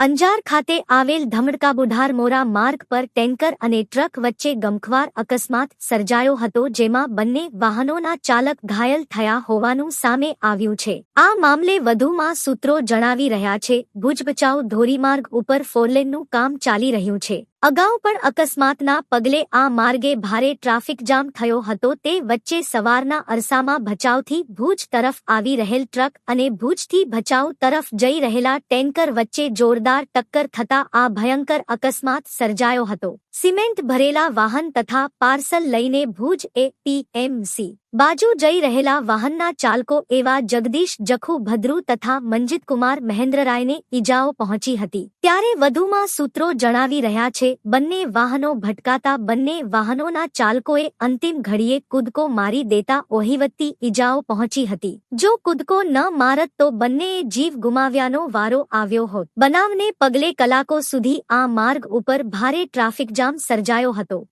અંજાર ખાતે આવેલ ધમડકાબુઢાર મોરા માર્ગ પર ટેન્કર અને ટ્રક વચ્ચે ગમખ્વાર અકસ્માત સર્જાયો હતો જેમાં બંને વાહનોના ચાલક ઘાયલ થયા હોવાનું સામે આવ્યું છે. આ મામલે વધુમાં સૂત્રો જણાવી રહ્યા છે. ભુજ ભચાઉ ધોરીમાર્ગ ઉપર ફોરલેનનું કામ ચાલી રહ્યું છે. અગાઉ પણ અકસ્માતના પગલે આ માર્ગે ભારે ટ્રાફિક જામ થયો હતો. તે વચ્ચે સવારના અરસામાં ભચાઉથી ભુજ તરફ આવી રહેલ ટ્રક અને ભુજથી ભચાઉ તરફ જઈ રહેલા ટેન્કર વચ્ચે જોરદાર ટક્કર થતા આ ભયંકર અકસ્માત સર્જાયો હતો. સિમેન્ટ ભરેલા વાહન તથા પાર્સલ લઈને ભુજ એ પીએમસી બાજુ જઈ રહેલા વાહનના ચાલકો એવા જગદીશ, જખુ, ભદ્રુ તથા મંજિતકુમાર મહેન્દ્રરાયને ઈજાઓ પહોંચી હતી. ત્યારે વધુમાં સૂત્રો જણાવી રહ્યા છે, બંને વાહનો ભટકાતા બંને વાહનોના ચાલકોએ અંતિમ ઘડીએ કૂદકો મારી દેતા ઓહીવત્તી ઈજાઓ પહોંચી હતી. જો કૂદકો ન મારત તો બંનેએ જીવ ગુમાવ્યાનો વારો આવ્યો હોત. બનાવને પગલે કલાકો સુધી આ માર્ગ ઉપર ભારે ટ્રાફિક જામ સર્જાયો હતો.